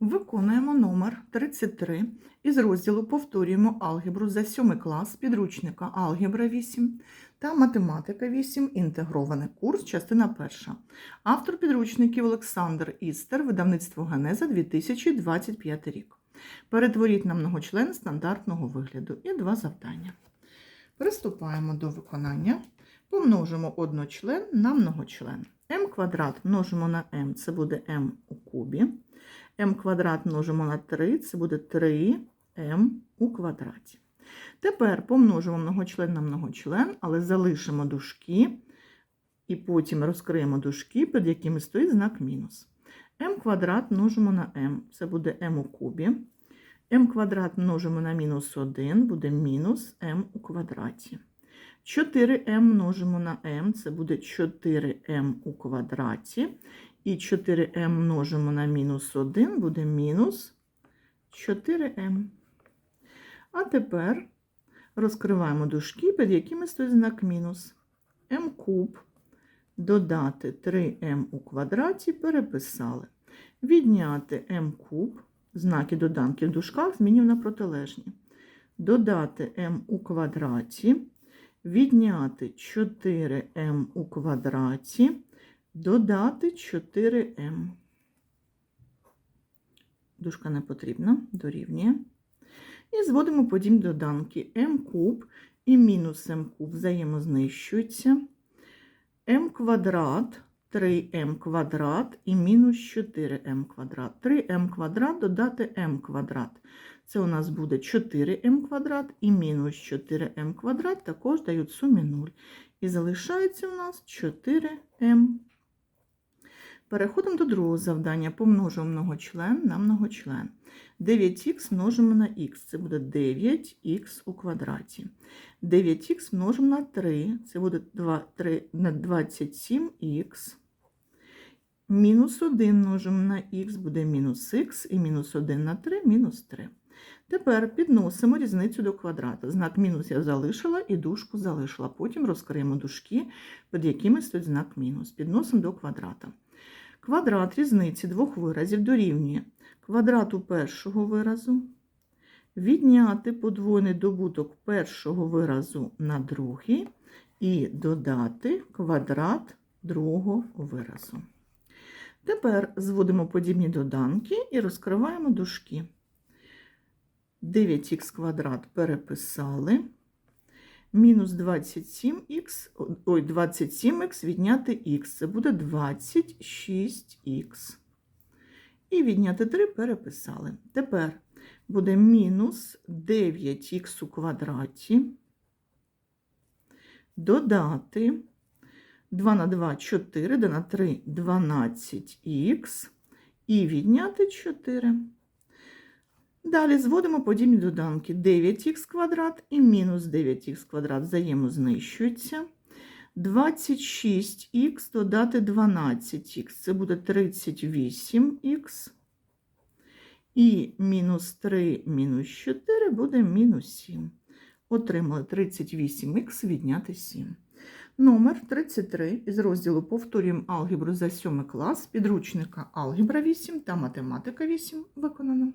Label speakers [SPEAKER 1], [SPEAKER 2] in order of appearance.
[SPEAKER 1] Виконуємо номер 33 із розділу Повторюємо алгебру за 7 клас підручника Алгебра 8 та Математика 8. Інтегрований курс, частина 1. Автор підручників Олександр Істер, видавництво Генеза 2025 рік. Перетворіть на многочлен стандартного вигляду і два завдання. Приступаємо до виконання. Помножимо одночлен на многочлен. m квадрат множимо на m, це буде m у кубі. M квадрат множимо на 3, це буде 3m у квадраті. Тепер помножимо многочлен на многочлен, але залишимо дужки, і потім розкриємо дужки, під якими стоїть знак мінус. m квадрат множимо на m, це буде m у кубі. m квадрат множимо на мінус 1, буде мінус m у квадраті. 4m множимо на m, це буде 4m у квадраті. І 4m множимо на мінус 1, буде мінус 4m. А тепер розкриваємо дужки, під якими стоїть знак мінус. m куб додати 3m у квадраті переписали. Відняти m куб, знаки доданки в дужках змінюємо на протилежні. Додати m у квадраті відняти 4m у квадраті, додати 4m. Дужка не потрібна, дорівнює. І зводимо подібні доданки m куб і мінус м куб взаємознищуються. m квадрат, 3m квадрат і мінус 4m квадрат. 3m квадрат додати m квадрат. Це у нас буде 4m квадрат і мінус 4m квадрат також дають сумі 0. І залишається у нас 4m. Переходимо до другого завдання. Помножимо многочлен на многочлен. 9х множимо на х, це буде 9х у квадраті. 9х множимо на 3, це буде 2, 3, на 27х. Мінус 1 множимо на х, буде мінус х, і мінус 1 на 3, мінус 3. Тепер підносимо різницю до квадрата. Знак мінус я залишила і дужку залишила. Потім розкриємо дужки, під якими стоїть знак мінус. Підносимо до квадрата. Квадрат різниці двох виразів дорівнює квадрату першого виразу, відняти подвойний добуток першого виразу на другий і додати квадрат другого виразу. Тепер зводимо подібні доданки і розкриваємо дужки. 9х квадрат переписали. Мінус 27х, ой, 27х відняти х. Це буде 26х. І відняти 3 переписали. Тепер буде мінус 9х у квадраті. Додати 2 на 2 4, де на 3 12х. І відняти 4. Далі зводимо подібні доданки 9х квадрат і мінус 9х квадрат взаємознищуються. 26х додати 12х, це буде 38х. І мінус 3 мінус 4 буде мінус 7. Отримали 38х відняти 7. Номер 33 із розділу Повторюємо алгебру за 7 клас підручника Алгебра 8 та Математика 8 виконано.